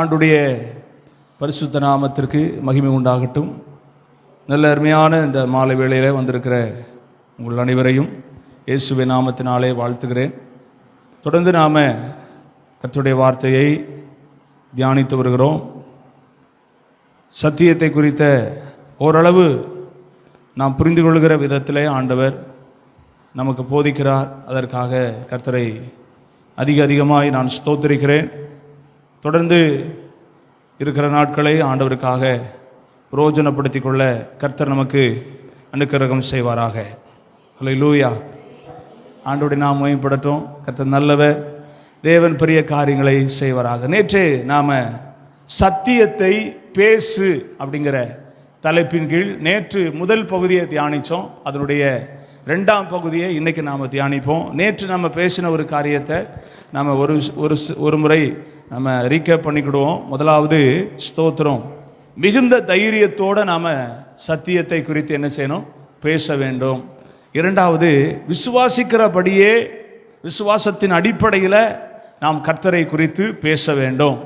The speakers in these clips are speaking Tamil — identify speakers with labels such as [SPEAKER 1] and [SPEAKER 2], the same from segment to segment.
[SPEAKER 1] ஆண்டுடைய பரிசுத்த நாமத்திற்கு மகிமை உண்டாகட்டும். நல்ல அருமையான இந்த மாலை வேளையில் வந்திருக்கிற உங்கள் அனைவரையும் இயேசுவை நாமத்தினாலே வாழ்த்துகிறேன். தொடர்ந்து நாம் கர்த்தருடைய வார்த்தையை தியானித்து வருகிறோம். சத்தியத்தை குறித்த ஓரளவு நாம் புரிந்து கொள்கிற விதத்திலே ஆண்டவர் நமக்கு போதிக்கிறார். அதற்காக கர்த்தரை அதிக அதிகமாய் நான் ஸ்தோத்திரிக்கிறேன். தொடர்ந்து இருக்கிற நாட்களை ஆண்டவருக்காக பிரோஜனப்படுத்தி கொள்ள கர்த்தர் நமக்கு அனுக்கிரகம் செய்வாராக. அல்ல லூயா ஆண்டோடைய நாம் மேம்படட்டும் கர்த்தர் நல்லவர். தேவன் பெரிய காரியங்களை செய்வாராக. நேற்று நாம் சத்தியத்தை பேசு அப்படிங்கிற தலைப்பின் கீழ் நேற்று முதல் பகுதியை தியானித்தோம் அதனுடைய ரெண்டாம் பகுதியை இன்னைக்கு நாம் தியானிப்போம். நேற்று நம்ம பேசின ஒரு காரியத்தை நாம் ஒரு ஒரு ஒரு முறை நம்ம ரீகேப் பண்ணிக்கிடுவோம். முதலாவது ஸ்தோத்திரம். மிகுந்த தைரியத்தோடு நாம் சத்தியத்தை குறித்து என்ன செய்யணும்? பேச வேண்டும். இரண்டாவது விசுவாசிக்கிறபடியே விசுவாசத்தின் அடிப்படையில் நாம் கர்த்தரை குறித்து பேச வேண்டும்.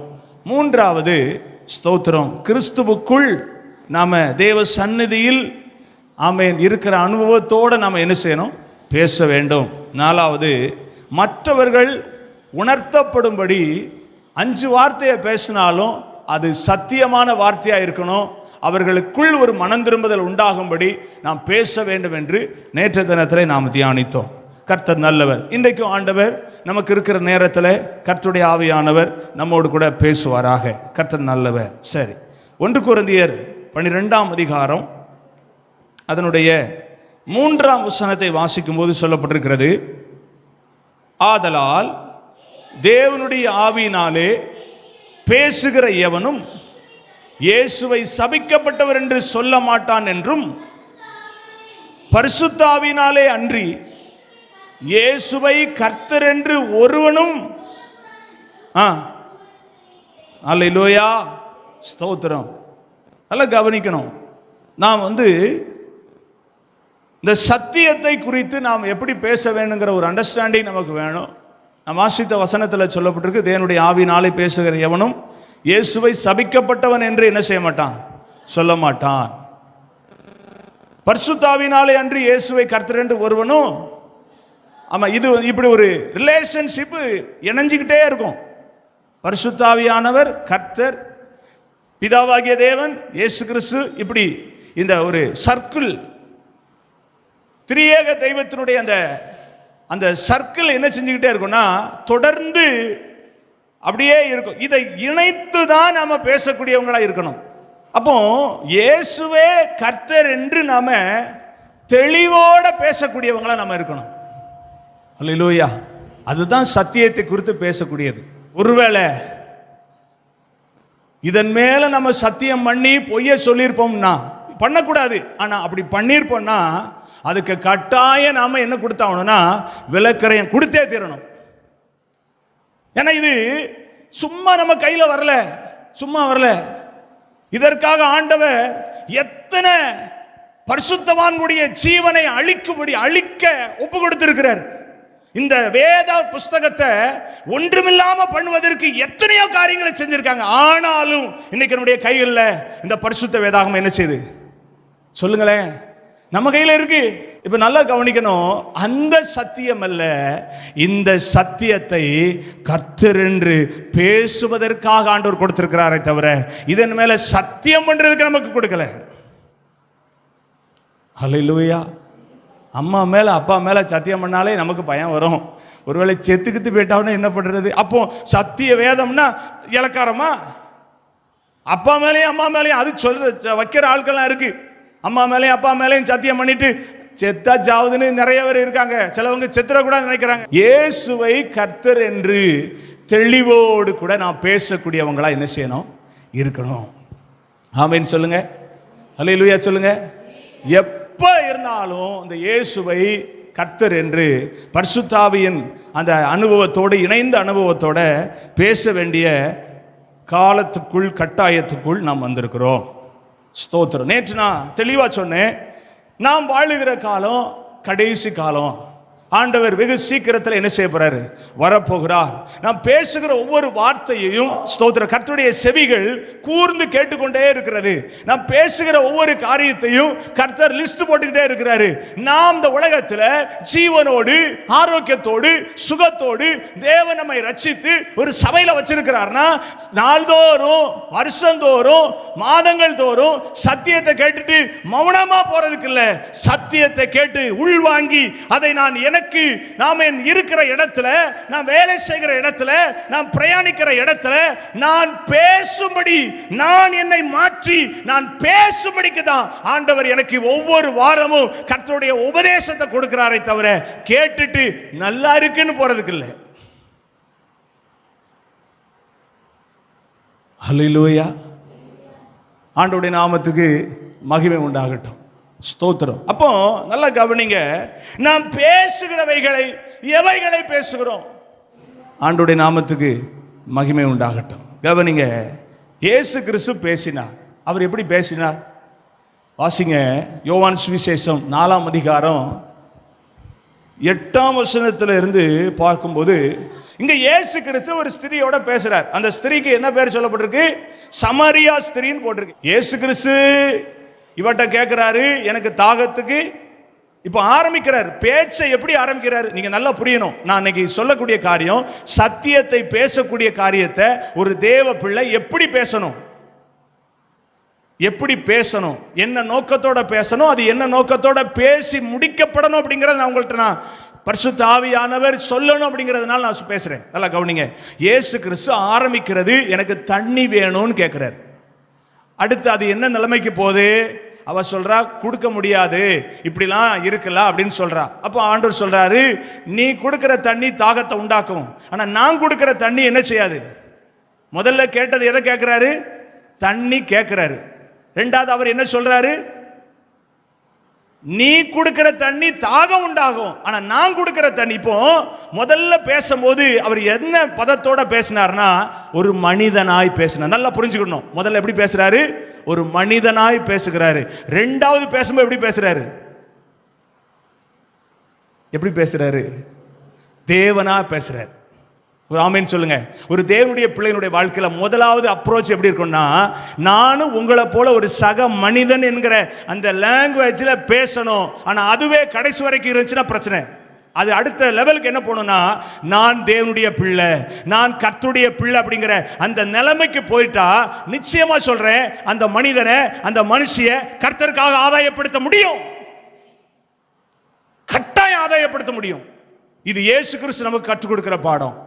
[SPEAKER 1] மூன்றாவது ஸ்தோத்திரம். கிறிஸ்துவுக்குள் நாம் தேவ சந்நிதியில் ஆமேன் இருக்கிற அனுபவத்தோடு நாம் என்ன செய்யணும்? பேச வேண்டும். நாலாவது மற்றவர்கள் உணர்த்தப்படும்படி அஞ்சு வார்த்தையை பேசினாலும் அது சத்தியமான வார்த்தையாக இருக்கணும். அவர்களுக்குள் ஒரு மனம் திரும்புதல் உண்டாகும்படி நாம் பேச வேண்டும் என்று நேற்று தினத்தில் நாம் தியானித்தோம். கர்த்தர் நல்லவர். இன்றைக்கும் ஆண்டவர் நமக்கு இருக்கிற நேரத்தில் கர்த்தருடைய ஆவியானவர் நம்மோடு கூட பேசுவாராக. கர்த்தர் நல்லவர். சரி. ஒன்று குருந்தியர் பனிரெண்டாம் அதிகாரம் அதனுடைய மூன்றாம் வசனத்தை வாசிக்கும் போது சொல்லப்பட்டிருக்கிறது. ஆதலால் தேவனுடைய ஆவியினாலே பேசுகிற எவனும் இயேசுவை சபிக்கப்பட்டவர் என்று சொல்ல மாட்டான் என்றும் பரிசுத்தாவினாலே அன்றி இயேசுவை கர்த்தர் என்று ஒருவனும் ஆ அல்லையிலோயா ஸ்தோத்திரம். நல்லா கவனிக்கணும். நாம் வந்து இந்த சத்தியத்தை குறித்து நாம் எப்படி பேச வேணுங்கிற ஒரு அண்டர்ஸ்டாண்டிங் நமக்கு வேணும். நம் வாசித்த வசனத்தில் சொல்லப்பட்டிருக்கு தேவனுடைய ஆவினாலே பேசுகிற எவனும் இயேசுவை சபிக்கப்பட்டவன் என்று என்ன செய்ய மாட்டான்? சொல்ல மாட்டான். பர்சுத்தாவினாலே அன்று இயேசுவை கர்த்தர் என்று ஒருவனும் ஆமா இது இப்படி ஒரு ரிலேஷன்ஷிப் இணைஞ்சுக்கிட்டே இருக்கும். பரிசுத்தாவியானவர் கர்த்தர் பிதாவாகிய தேவன் இயேசு கிறிஸ்து இப்படி இந்த ஒரு சர்க்கிள் திரியேக தெய்வத்தினுடைய அந்த அந்த சர்க்கிள் என்ன செஞ்சுக்கிட்டே இருக்கும்னா தொடர்ந்து அப்படியே இருக்கும். இதை இணைத்து தான் நாம் பேசக்கூடியவங்களாக இருக்கணும். அப்போ இயேசுவே கர்த்தர் என்று நாம தெளிவோட பேசக்கூடியவங்களா நாம இருக்கணும். அல்லையா அதுதான் சத்தியத்தை குறித்து பேசக்கூடியது. ஒருவேளை இதன் மேல நம்ம சத்தியம் பண்ணி பொய்ய சொல்லியிருப்போம்னா பண்ணக்கூடாது. ஆனா அப்படி பண்ணியிருப்போம்னா அதுக்கு கட்டாயம் நாம என்ன கொடுத்தாகணும்னா விளக்கரையும் கொடுத்தே தீரணும். ஏன்னா இது சும்மா நம்ம கையில் வரல சும்மா வரல. இதற்காக ஆண்டவர் எத்தனை பரிசுத்தவான்களுடைய ஜீவனை அழிக்கும்படி அழிக்க ஒப்பு கொடுத்திருக்கிறார். இந்த வேத புஸ்தகத்தை ஒன்றுமில்லாம பண்ணுவதற்கு எத்தனையோ காரியங்களை செஞ்சிருக்காங்க. ஆனாலும் இன்னைக்கு நம்முடைய கையில் இந்த பரிசுத்த வேதாகம் என்ன செய்யுது சொல்லுங்களேன். நம்ம கையில் இருக்கு. இப்போ நல்லா கவனிக்கணும். அந்த சத்தியம் அல்ல. இந்த சத்தியத்தை கர்த்தர் என்று பேசுவதற்காக ஆண்டவர் கொடுத்திருக்கிறாரே தவிர இதன் மேலே சத்தியம் பண்ணுறதுக்கு நமக்கு கொடுக்கல. ஹalleluya அம்மா மேலே அப்பா மேலே சத்தியம் பண்ணாலே நமக்கு பயம் வரும். ஒருவேளை செத்துக்கித்து போயிட்டாவுன்னா என்ன பண்ணுறது அப்போ சத்திய வேதம்னா இலக்காரமா? அப்பா மேலேயும் அம்மா மேலேயும் அது சொல்ற வைக்கிற ஆட்கள்லாம் இருக்குது அம்மா மேலேயும் அப்பா மேலேயும் சத்தியம் பண்ணிட்டு செத்தா ஜாவுதுன்னு நிறைய பேர் இருக்காங்க. சிலவங்க செத்துறக்கூடாது நினைக்கிறாங்க. இயேசுவை கர்த்தர் என்று தெளிவோடு கூட நான் பேசக்கூடியவங்களா என்ன செய்யணும்? இருக்கணும். ஆமேன்னு சொல்லுங்க. அல்லேலூயா சொல்லுங்க. எப்ப இருந்தாலும் இந்த இயேசுவை கர்த்தர் என்று பர்சுத்தாவியின் அந்த அனுபவத்தோடு இணைந்த அனுபவத்தோட பேச வேண்டிய காலத்துக்குள் கட்டாயத்துக்குள் நாம் வந்திருக்கிறோம். ஸ்தோத்திரம். நேற்று நான் தெளிவாக சொன்னேன் நாம் வாழுகிற காலம் கடைசி காலம். ஆண்டவர் வெகு சீக்கிரத்தில் என்ன செய்ய போறாரு? வரப்போகிறார். நாம் பேசுகிற ஒவ்வொரு வார்த்தையையும் ஸ்தோத்திர கர்த்தருடைய செவிகள் கூர்ந்து கேட்டுக்கொண்டே இருக்கிறது. நாம் பேசுகிற ஒவ்வொரு காரியத்தையும் கர்த்தர் லிஸ்ட் போட்டுக்கிட்டே இருக்கிறாரு. நாம் இந்த உலகத்தில் ஜீவனோடு ஆரோக்கியத்தோடு சுகத்தோடு தேவன் நம்மை ரச்சித்து ஒரு சபையில் வச்சிருக்கிறார்னா நாள்தோறும் வருஷந்தோறும் மாதங்கள் தோறும் சத்தியத்தை கேட்டுட்டு மௌனமா போறதுக்கு இல்ல. சத்தியத்தை கேட்டு உள்வாங்கி அதை நான் எனக்கு நாம் என் இருக்கிற இடத்துல நான் வேலை செய்கிற இடத்துல நான் பிரயாணிக்கிற இடத்துல நான் பேசும்படி நான் என்னை மாற்றி நான் பேசும்படிக்கு தான் ஆண்டவர் எனக்கு ஒவ்வொரு வாரமும் கர்த்தருடைய உபதேசத்தை கொடுக்கிறாரே தவிர கேட்டுட்டு நல்லா இருக்குன்னு போறதுக்கு இல்லை. ஹalleluya. ஆண்டோடைய நாமத்துக்கு மகிமை உண்டாகட்டும். ஸ்தோத்திரம். அப்போ நல்லா கவனிங்க நாம் பேசுகிறவைகளை எவைகளை பேசுகிறோம்? ஆண்டவருடைய நாமத்துக்கு மகிமை உண்டாகட்டும். கவனிங்க இயேசு கிறிஸ்து பேசினார். அவர் எப்படி பேசினார்? வாசிங்க யோவான் சுவிசேஷம் நாலாம் அதிகாரம் எட்டாம் வசனத்துல இருந்து பார்க்கும்போது இங்க இயேசு கிறிஸ்து ஒரு ஸ்திரியோட பேசுறார். அந்த ஸ்திரீக்கு என்ன பேர் சொல்லப்பட்டிருக்கு? சமரியா ஸ்திரின்னு போட்டிருக்கு. இயேசு கிறிஸ்து இவட்ட கேட்குறாரு எனக்கு தாகத்துக்கு. இப்போ ஆரம்பிக்கிறார் பேச்சை எப்படி ஆரம்பிக்கிறார்? நீங்க நல்லா புரியணும். நான் இன்னைக்கு சொல்லக்கூடிய காரியம் சத்தியத்தை பேசக்கூடிய காரியத்தை ஒரு தேவ பிள்ளை எப்படி பேசணும்? எப்படி பேசணும்? என்ன நோக்கத்தோட பேசணும்? அது என்ன நோக்கத்தோட பேசி முடிக்கப்படணும் அப்படிங்கறத நான் உங்கள்கிட்ட நான் பரிசுத்த ஆவியானவர் சொல்லணும் அப்படிங்கிறதுனால நான் பேசுறேன். நல்லா கவனிங்க. இயேசு கிறிஸ்து ஆரம்பிக்கிறது எனக்கு தண்ணி வேணும்னு கேட்கிறார் அடுத்து அது என்ன நிலைமைக்கு போகுது? அவ சொல்றா கொடுக்க முடியாது. இப்படிலாம் இருக்கலாம் அப்படின்னு சொல்றா. அப்போ ஆண்டவர் சொல்றாரு நீ கொடுக்குற தண்ணி தாகத்தை உண்டாக்கும். ஆனா நான் கொடுக்குற தண்ணி என்ன செய்யாது? முதல்ல கேட்டது எதை கேட்கிறாரு? தண்ணி கேட்கிறாரு. ரெண்டாவது அவர் என்ன சொல்றாரு? நீ கொடுக்கிற தண்ணி தாகம் உண்டாகும். ஆனா நான் கொடுக்கிற தண்ணி இப்போ முதல்ல பேசும்போது அவர் என்ன பதத்தோட பேசினார்னா ஒரு மனிதனாய் பேசினார். நல்லா புரிஞ்சுக்கணும். முதல்ல எப்படி பேசுறாரு? ஒரு மனிதனாய் பேசுகிறாரு. ரெண்டாவது பேசும்போது எப்படி பேசுறாரு? எப்படி பேசுறாரு? தேவனா பேசுறாரு. ஒரு ஆமைன்னு சொல்லுங்க. ஒரு தேவனுடைய பிள்ளையினுடைய வாழ்க்கையில முதலாவது அப்ரோச் எப்படி இருக்கும்னா நானும் உங்களை போல ஒரு சக மனிதன் என்கிற அந்த லாங்குவேஜில் பேசணும். ஆனால் அதுவே கடைசி வரைக்கும் இருந்துச்சுன்னா பிரச்சனை. அது அடுத்த லெவலுக்கு என்ன போகணும்னா நான் தேவனுடைய பிள்ளை நான் கர்த்துடைய பிள்ளை அப்படிங்கிற அந்த நிலைமைக்கு போயிட்டா நிச்சயமா சொல்றேன் அந்த மனிதனை அந்த மனுஷிய கர்த்தருக்காக ஆதாயப்படுத்த முடியும். கட்டாயம் ஆதாயப்படுத்த முடியும். இது இயேசு கிறிஸ்து நமக்கு கற்றுக் கொடுக்கிற பாடம்.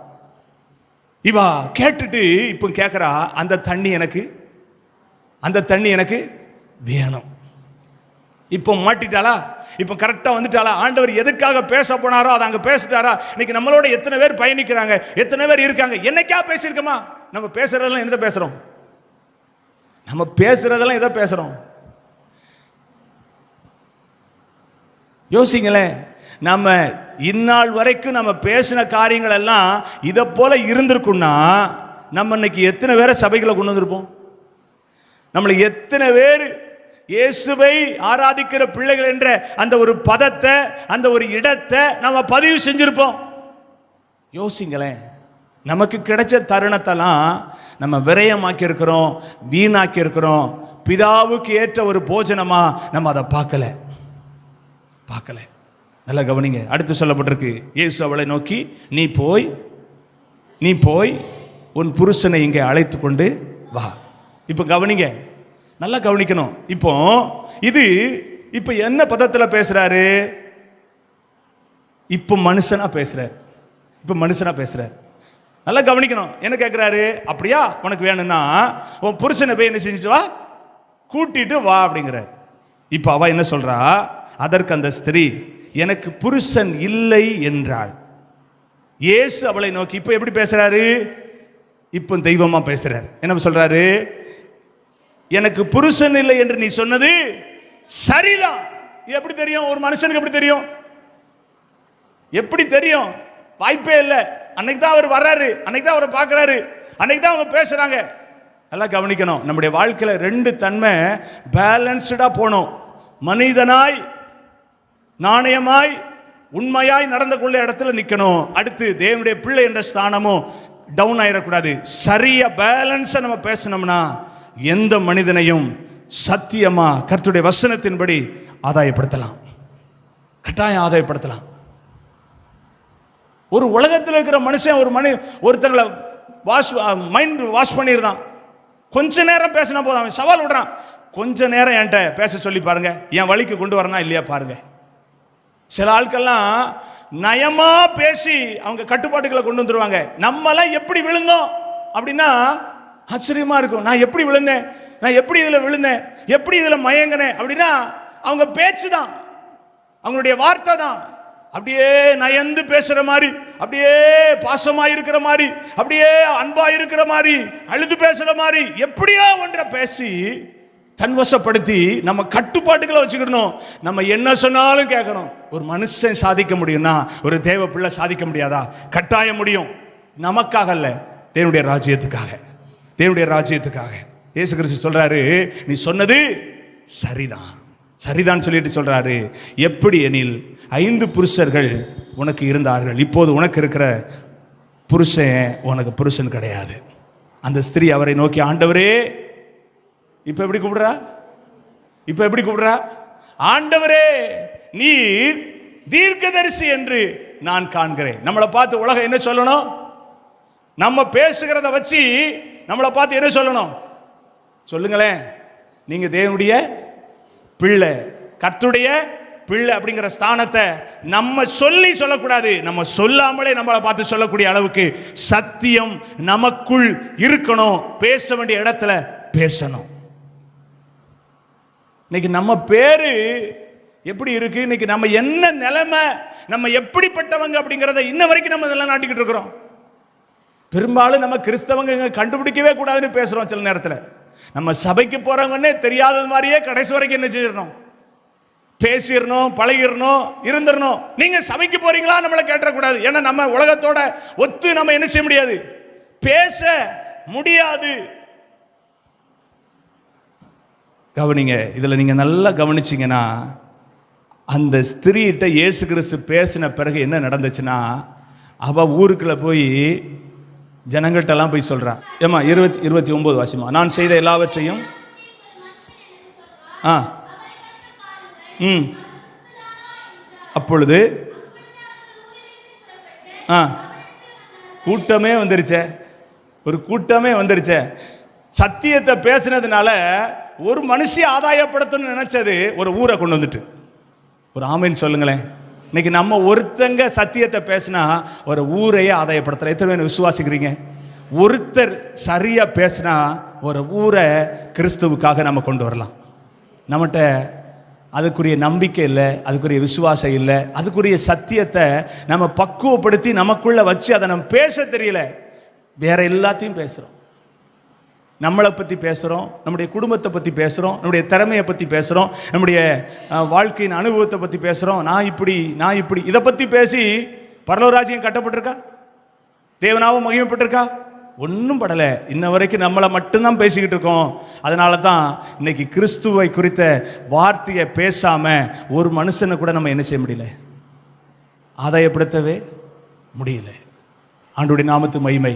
[SPEAKER 1] இவா கேட்டுட்டு இப்போ கேட்குறா அந்த தண்ணி எனக்கு அந்த தண்ணி எனக்கு வேணும். இப்போ மாட்டிட்டாளா? இப்போ கரெக்டாக வந்துட்டாளா? ஆண்டவர் எதுக்காக பேச போனாரோ அதை அங்கே பேசிட்டாரா? இன்னைக்கு நம்மளோட எத்தனை பேர் பயணிக்கிறாங்க? எத்தனை பேர் இருக்காங்க? என்னைக்கா பேசியிருக்கோமா? நம்ம பேசுறதெல்லாம் எதை பேசுகிறோம் நம்ம பேசுறதெல்லாம் எதை பேசுகிறோம் யோசிங்களேன். நம்ம இந்நாள் வரைக்கும் நம்ம பேசின காரியங்கள் எல்லாம் இதை போல இருந்திருக்குன்னா நம்ம இன்னைக்கு எத்தனை பேரை சபைகளை கொண்டு வந்திருப்போம்? நம்மளை எத்தனை பேர் இயேசுவை ஆராதிக்கிற பிள்ளைகள் என்ற அந்த ஒரு பதத்தை அந்த ஒரு இடத்தை நம்ம பதிவு செஞ்சிருப்போம். யோசிங்களேன் நமக்கு கிடைச்ச தருணத்தெல்லாம் நம்ம விரயமாக்கி இருக்கிறோம் வீணாக்கி இருக்கிறோம் பிதாவுக்கு ஏற்ற ஒரு போஜனமா நம்ம அதை பார்க்கல. பார்க்கல. நல்லா கவனிங்க. அடுத்து சொல்லப்பட்டிருக்கு இயேசு அவளை நோக்கி நீ போய் நீ போய் உன் புருஷனை இங்கே அழைத்து கொண்டு வா. இப்போ கவனிங்க. நல்லா கவனிக்கணும். இப்போ இது இப்போ என்ன பதத்தில் பேசுறாரு? இப்போ மனுஷனா பேசுறாரு. இப்போ மனுஷனா பேசுறாரு. நல்லா கவனிக்கணும். என்ன கேட்குறாரு அப்படியா? உனக்கு வேணும்னா உன் புருஷனை போய் என்ன செஞ்சுட்டு வா? கூட்டிட்டு வா அப்படிங்கிறார். இப்போ அவ என்ன சொல்றா? அதற்கு அந்த ஸ்திரீ எனக்கு புருஷன் இல்லை என்றாள். இயேசு அவளை நோக்கி இப்போ எப்படி பேசுறாரு? இப்போ தெய்வமா பேசுறாரு. என்ன சொல்றாரு? எனக்கு புருஷன் இல்லை என்று நீ சொன்னது சரிதான். எப்படி தெரியும்? ஒரு மனுஷனுக்கு எப்படி தெரியும்? எப்படி தெரியும்? வாய்ப்பே இல்லை. அன்னைக்கு தான் அவர் வர்றாரு. அன்னைக்கு தான் அவரை பார்க்குறாரு. அன்னைக்கு தான் அவங்க பேசுறாங்க. நல்லா கவனிக்கணும். நம்முடைய வாழ்க்கையில் ரெண்டு தன்மை பேலன்ஸ்டாக போகணும் மனிதனாய் நாணயமாய் உண்மையாய் நடந்து கொள்ள இடத்துல நிற்கணும் அடுத்து தேவனுடைய பிள்ளை என்ற ஸ்தானமும் டவுன் ஆயிடக்கூடாது சரியா பேலன்ஸை நம்ம பேசணும்னா எந்த மனிதனையும் சத்தியமா கர்த்தருடைய வசனத்தின்படி ஆதாயப்படுத்தலாம். கட்டாயம் ஆதாயப்படுத்தலாம். ஒரு உலகத்தில் இருக்கிற மனுஷன் ஒரு மனு ஒருத்தங்களை வாஷ் மைண்ட் வாஷ் பண்ணியிருந்தான் கொஞ்ச நேரம் பேசினா போதும். அவன் சவால் விடுறான். கொஞ்ச நேரம் என்கிட்ட பேச சொல்லி பாருங்க. என் வழிக்கு கொண்டு வரனா இல்லையா பாருங்கள் சில ஆட்கள்லாம் நயமா பேசி அவங்க கட்டுப்பாட்டுகளை கொண்டு வந்துருவாங்க. நம்மலாம் எப்படி விழுந்தோம் அப்படின்னா ஆச்சரியமா இருக்கும். நான் எப்படி விழுந்தேன்? நான் எப்படி இதுல விழுந்தேன்? எப்படி இதுல மயங்கினேன்? அப்படின்னா அவங்க பேச்சு தான் அவங்களுடைய வார்த்தை தான் அப்படியே நயந்து பேசுற மாதிரி அப்படியே பாசமா இருக்கிற மாதிரி அப்படியே அன்பா இருக்கிற மாதிரி அழுது பேசுற மாதிரி எப்படியோ ஒன்றை பேசி தன்வசப்படுத்தி நம்ம கட்டுப்பாட்டுகளை வச்சுக்கிடணும். நம்ம என்ன சொன்னாலும் கேட்கணும். ஒரு மனுஷன் சாதிக்க முடியும்னா ஒரு தேவ பிள்ளை சாதிக்க முடியாதா? கட்டாயம் முடியும். நமக்காக அல்ல தேவனுடைய ராஜ்யத்துக்காக. தேவனுடைய ராஜ்யத்துக்காக. இயேசு கிறிஸ்து சொல்றாரு நீ சொன்னது சரிதான். சரிதான் சொல்லிட்டு சொல்றாரு. எப்படி எனில் ஐந்து புருஷர்கள் உனக்கு இருந்தார்கள். இப்போது உனக்கு இருக்கிற புருஷன் உனக்கு புருஷன் கிடையாது. அந்த ஸ்திரீ அவரை நோக்கி ஆண்டவரே இப்ப எப்படி கூப்பிடுறா? இப்ப எப்படி கூப்பிடுறா? ஆண்டவரே நீர் தீர்க்கதரிசி என்று நான் காண்கிறேன். நம்மளை பார்த்து உலகம் என்ன சொல்லணும்? நம்ம பேசுகிறத வச்சு நம்மளை பார்த்து என்ன சொல்லணும்? சொல்லுங்களேன். நீங்க தேவனுடைய பிள்ளை கர்த்துடைய பிள்ளை அப்படிங்கிற ஸ்தானத்தை நம்ம சொல்லி சொல்லக்கூடாது. நம்ம சொல்லாமலே நம்மளை பார்த்து சொல்லக்கூடிய அளவுக்கு சத்தியம் நமக்குள் இருக்கணும். பேச வேண்டிய இடத்துல பேசணும். இன்னைக்கு நம்ம பேரு எப்படி இருக்கு? இன்னைக்கு நம்ம என்ன நிலைமை? நம்ம எப்படிப்பட்டவங்க அப்படிங்கிறத இன்ன வரைக்கும் நம்ம இதெல்லாம் நாட்டிக்கிட்டு இருக்கிறோம். பெரும்பாலும் நம்ம கிறிஸ்தவங்க கண்டுபிடிக்கவே கூடாதுன்னு பேசுறோம் சில நேரத்தில். நம்ம சபைக்கு போறவங்கன்னே தெரியாதது மாதிரியே கடைசி வரைக்கும் என்ன செய்யணும்? பேசிடணும் பழகிடணும் இருந்துடணும். நீங்க சபைக்கு போறீங்களா? நம்மளை கேட்டக்கூடாது ஏன்னா நம்ம உலகத்தோட ஒத்து நம்ம என்ன செய்ய முடியாது? பேச முடியாது. கவனிங்க. இதில் நீங்கள் நல்லா கவனிச்சிங்கன்னா அந்த ஸ்திரீகிட்ட இயேசு கிறிஸ்து பேசின பிறகு என்ன நடந்துச்சுன்னா அவள் ஊருக்குள்ளே போய் ஜனங்கள்கிட்டலாம் போய் சொல்கிறான் ஏமா இருபத்தி இருபத்தி ஒம்பது வாசிமா நான் செய்த எல்லாவற்றையும் ஆ ம். அப்பொழுது ஆ கூட்டமே வந்துருச்சே. ஒரு கூட்டமே வந்துருச்சே. சத்தியத்தை பேசினதுனால ஒரு மனுஷி ஆதாயப்படுத்தணும்னு நினைச்சது ஒரு ஊரை கொண்டு வந்துட்டு. ஒரு ஆமைன்னு சொல்லுங்களேன். இன்னைக்கு நம்ம ஒருத்தங்க சத்தியத்தை பேசினா ஒரு ஊரையே ஆதாயப்படுத்தலை எத்தனை பேர் விசுவாசிக்கிறீங்க? ஒருத்தர் சரியாக பேசினா ஒரு ஊரை கிறிஸ்துவுக்காக நம்ம கொண்டு வரலாம். நம்மகிட்ட அதுக்குரிய நம்பிக்கை இல்லை அதுக்குரிய விசுவாசம் இல்லை அதுக்குரிய சத்தியத்தை நம்ம பக்குவப்படுத்தி நமக்குள்ளே வச்சு அதை நம்ம பேச தெரியல. வேற எல்லாத்தையும் பேசுகிறோம் நம்மளை பற்றி பேசுகிறோம் நம்முடைய குடும்பத்தை பற்றி பேசுகிறோம் நம்முடைய திறமையை பற்றி பேசுகிறோம் நம்முடைய வாழ்க்கையின் அனுபவத்தை பற்றி பேசுகிறோம் நான் இப்படி நான் இப்படி. இதை பற்றி பேசி பரலோராஜ்யம் கட்டப்பட்டிருக்கா? தேவனாவும் மகிமைப்பட்டிருக்கா? ஒன்றும் படலை. இன்ன வரைக்கும் நம்மளை மட்டும்தான் பேசிக்கிட்டு இருக்கோம். அதனால தான் இன்னைக்கு கிறிஸ்துவை குறித்த வார்த்தையை பேசாமல் ஒரு மனுஷனை கூட நம்ம என்ன செய்ய முடியல? ஆதாயப்படுத்தவே முடியல. ஆண்டுடைய நாமத்து மகிமை.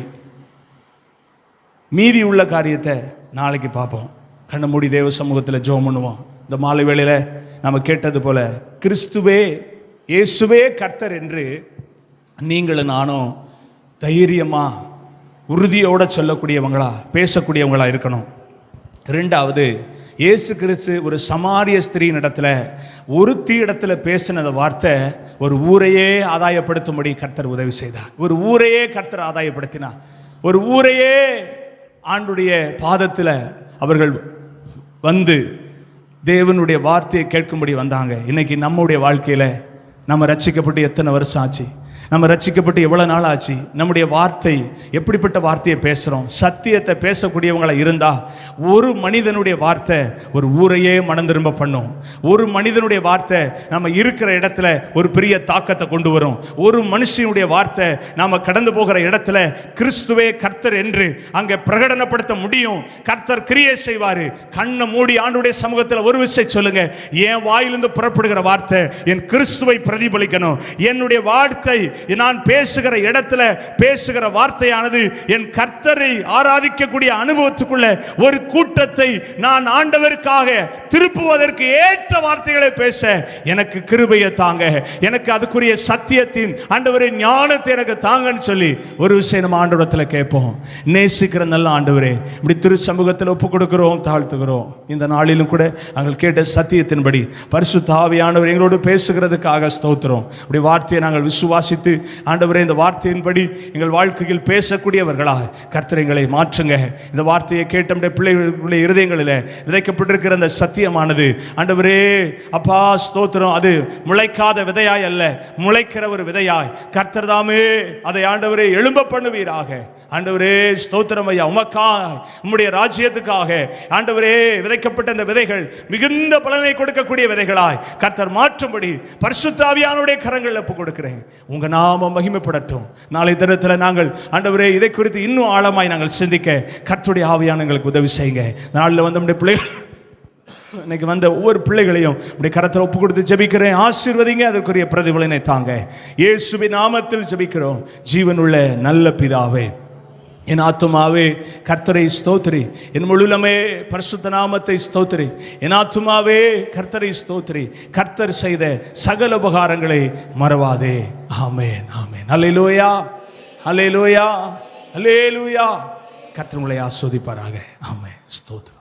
[SPEAKER 1] மீதி உள்ள காரியத்தை நாளைக்கு பார்ப்போம். கண்ண மூடி தேவ சமூகத்தில் ஜோம் பண்ணுவோம். இந்த மாலை வேளையில் நம்ம கேட்டது போல கிறிஸ்துவே இயேசுவே கர்த்தர் என்று நீங்களும் நானும் தைரியமா உறுதியோட சொல்லக்கூடியவங்களா பேசக்கூடியவங்களா இருக்கணும். ரெண்டாவது இயேசு கிறிஸ்து ஒரு சமாரிய ஸ்திரீயின் இடத்துல ஒருத்தி இடத்துல பேசினத வார்த்தை ஒரு ஊரையே ஆதாயப்படுத்தும்படி கர்த்தர் உதவி செய்தார். ஒரு ஊரையே கர்த்தர் ஆதாயப்படுத்தினார். ஒரு ஊரையே ஆண்டுடைய பாதத்தில் அவர்கள் வந்து தேவனுடைய வார்த்தையை கேட்கும்படி வந்தாங்க. இன்னைக்கு நம்முடைய வாழ்க்கையில் நம்ம ரட்சிக்கப்பட்டு எத்தனை வருஷம் ஆச்சு? நம்ம ரசிக்கப்பட்டு எவ்வளோ நாள் ஆச்சு? நம்முடைய வார்த்தை எப்படிப்பட்ட வார்த்தையை பேசுகிறோம் சத்தியத்தை பேசக்கூடியவங்களா இருந்தா ஒரு மனிதனுடைய வார்த்தை ஒரு ஊரையே மனம் திரும்ப பண்ணும். ஒரு மனிதனுடைய வார்த்தை நம்ம இருக்கிற இடத்துல ஒரு பெரிய தாக்கத்தை கொண்டு வரும். ஒரு மனுஷனுடைய வார்த்தை நாம் கடந்து போகிற இடத்துல கிறிஸ்துவே கர்த்தர் என்று அங்கே பிரகடனப்படுத்த முடியும். கர்த்தர் கிரியை செய்வார். கண்ணை மூடி ஆண்டுடைய சமூகத்தில் ஒரு விஷயம் சொல்லுங்க. என் வாயிலிருந்து புறப்படுகிற வார்த்தை என் கிறிஸ்துவை பிரதிபலிக்கணும். என்னுடைய வார்த்தை நான் பேசுகிற இடத்துல பேசுகிற வார்த்தையானது என் கர்த்தரை ஆராதிக்கக்கூடிய அனுபவத்துக்குள்ள ஒரு கூட்டத்தை நான் ஆண்டவருக்காக திருப்புவதற்கு ஏற்ற வார்த்தைகளை பேச எனக்கு கிருபையை தாங்க. எனக்கு அதுக்குரிய சத்தியத்தின் ஆண்டவரே ஞானத்தை எனக்கு தாங்கன்னு சொல்லி ஒரு விஷயம் நம்ம ஆண்டவரத்தில் கேட்போம். நேசிக்கிற நல்ல ஆண்டவரே இப்படி திரு சமூகத்தில் ஒப்பு கொடுக்கிறோம் தாழ்த்துகிறோம். இந்த நாளிலும் கூட நாங்கள் கேட்ட சத்தியத்தின்படி பரிசு தாவியானவர் எங்களோடு பேசுகிறதுக்காக ஸ்தோத்திரம். அப்படி வார்த்தையை நாங்கள் விசுவாசித்து ஆண்டவரே இந்த வார்த்தையின்படி எங்கள் வாழ்க்கையில் பேசக்கூடியவர்களாக கர்த்தரைங்களை மாற்றுங்க. இந்த வார்த்தையை கேட்டமுடைய பிள்ளைகளுடைய இருதயங்களில் விதைக்கப்பட்டிருக்கிற அந்த சத்தியமானது. ஆண்டவரே அப்பா ஸ்தோத்திரம். அது முளைக்காத விதையாய் அல்ல முளைக்கிற ஒரு விதையாய். கர்த்தர் தாமே அதை ஆண்டவரே எழும்ப பண்ணுவீராக. ஆண்டவரே ஸ்தோத்திரம் ஐயா. உமக்காய் உம்முடைய ராஜ்யத்துக்காக ஆண்டவரே விதைக்கப்பட்ட இந்த விதைகள் மிகுந்த பலனை கொடுக்கக்கூடிய விதைகளாய் கர்த்தர் மாற்றும்படி பரிசுத்தாவியானுடைய கரங்கள் ஒப்பு கொடுக்கிறேன். உங்க நாமம் மகிமைப்படட்டும். நாளை தினத்தில் நாங்கள் ஆண்டவரே இதை குறித்து இன்னும் ஆழமாய் நாங்கள் சிந்திக்க கர்த்துடைய ஆவியான எங்களுக்கு உதவி செய்யுங்க. நாளில் வந்து நம்முடைய பிள்ளைகள் இன்னைக்கு வந்த ஒவ்வொரு பிள்ளைகளையும் இப்படி கரத்தில் ஒப்பு கொடுத்து ஜெபிக்கிறேன். ஆசீர்வதிங்க அதற்குரிய பிரதிபலனை தாங்க. இயேசுவின் நாமத்தில் ஜெபிக்கிறோம். ஜீவனுள்ள நல்ல பிதாவே என் ஆத்துமாவே கர்த்தரை ஸ்தோத்ரி என் முழுலமே பரிசுத்த நாமத்தை ஸ்தோத்ரி என் ஆத்துமாவே கர்த்தரை ஸ்தோத்திரி. கர்த்தர் செய்த சகல உபகாரங்களை மறவாதே. ஆமேன் ஆமேன். அலே அல்லேலூயா அலே கர்த்தர் உங்களை ஆஸ்வதிப்பாராக. ஆமே ஸ்தோத்ரி